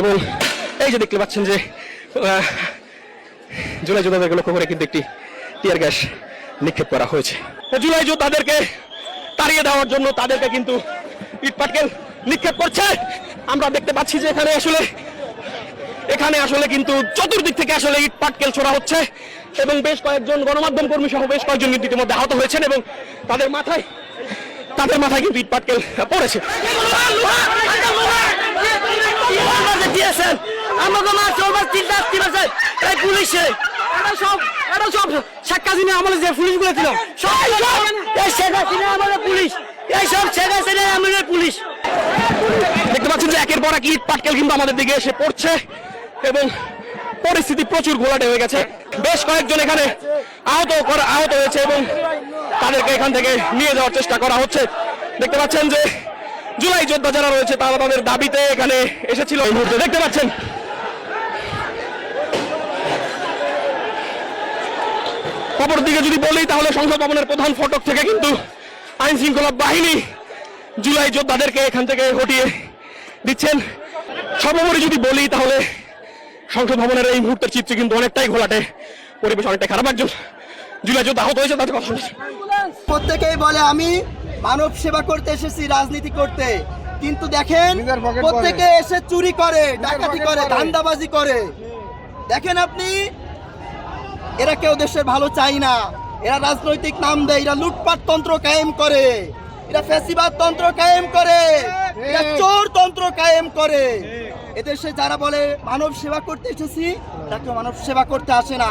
এবং এই যে দেখতে পাচ্ছেন যে জুলাই যোদ্ধাদেরকে লক্ষ্য করে কিন্তু একটি টিয়ার গ্যাস নিক্ষেপ করা হয়েছে। জুলাই যোদ্ধাদেরকে তাড়িয়ে দেওয়ার জন্য তাদেরকে কিন্তু ইটপাটকেল নিক্ষেপ করছে। আমরা দেখতে পাচ্ছি যে এখানে আসলে এখানে আসলে কিন্তু চতুর্দিক থেকে আসলে ইট পাটকেল ছোড়া হচ্ছে এবং বেশ কয়েকজন গণমাধ্যম কর্মী সহ বেশ কয়েকজন কিন্তু ইতিমধ্যে আহত হয়েছেন এবং তাদের মাথায় তাদের মাথায় কিন্তু ইট পাটকেল পড়েছে। দিয়েছেন। আমাকে মা চৌবার তিন রাত তিন আছে। এই পুলিশে। এটা সব এটা সব শেখ হাসিনা আমলে যে পুলিশগুলো ছিল সব! এই শেখ হাসিনা আমলে পুলিশ। এই সব শেখ হাসিনা আমলে পুলিশ। দেখতে পাচ্ছেন যে একের পর এক ইট পাটকেল কিন্তু আমাদের দিকে এসে পড়ছে এবং পরিস্থিতি প্রচুর ঘোলাটে হয়ে গেছে। বেশ কয়েকজন এখানে আহত করা আহত হয়েছে এবং তাদেরকে এখান থেকে নিয়ে যাওয়ার চেষ্টা করা হচ্ছে। দেখতে পাচ্ছেন যে জুলাই যোদ্ধা যারা রয়েছে তারা তাদের দাবিতে এখানে এসেছিল। মুহূর্তে দেখতে পাচ্ছেন। অপরদিকে যদি বলি, তাহলে সংসদ ভবনের প্রধান ফটক থেকে কিন্তু আইন শৃঙ্খলা বাহিনী জুলাই যোদ্ধাদেরকে এখান থেকে হটিয়ে দিচ্ছেন। সর্বোপরি যদি বলি, তাহলে সংসদ ভবনের এই মুহূর্তের চিত্র কিন্তু অনেকটাই ঘোলাটে। পরিবেশ অনেকটাই খারাপ একজন জুলাই যোদ্ধা আহত হয়েছে, তাদের কথা প্রত্যেকেই বলে, আমি মানব সেবা করতে এসেছি রাজনীতি করতে। কিন্তু দেখেন প্রত্যেকে এসে চুরি করে ডাকাতি করে। ধান্দাবাজি করে। দেখেন আপনি এরা কেউ দেশের ভালো চাই না। এরা রাজনৈতিক নাম দেয় এরা লুটপাট তন্ত্র কায়েম করে। এরা ফ্যাসিবাদ তন্ত্র কায়েম করে। এরা চোর তন্ত্র কায়েম করে। এদেশে যারা বলে মানব সেবা করতে এসেছি তারা কেউ মানব সেবা করতে আসে না।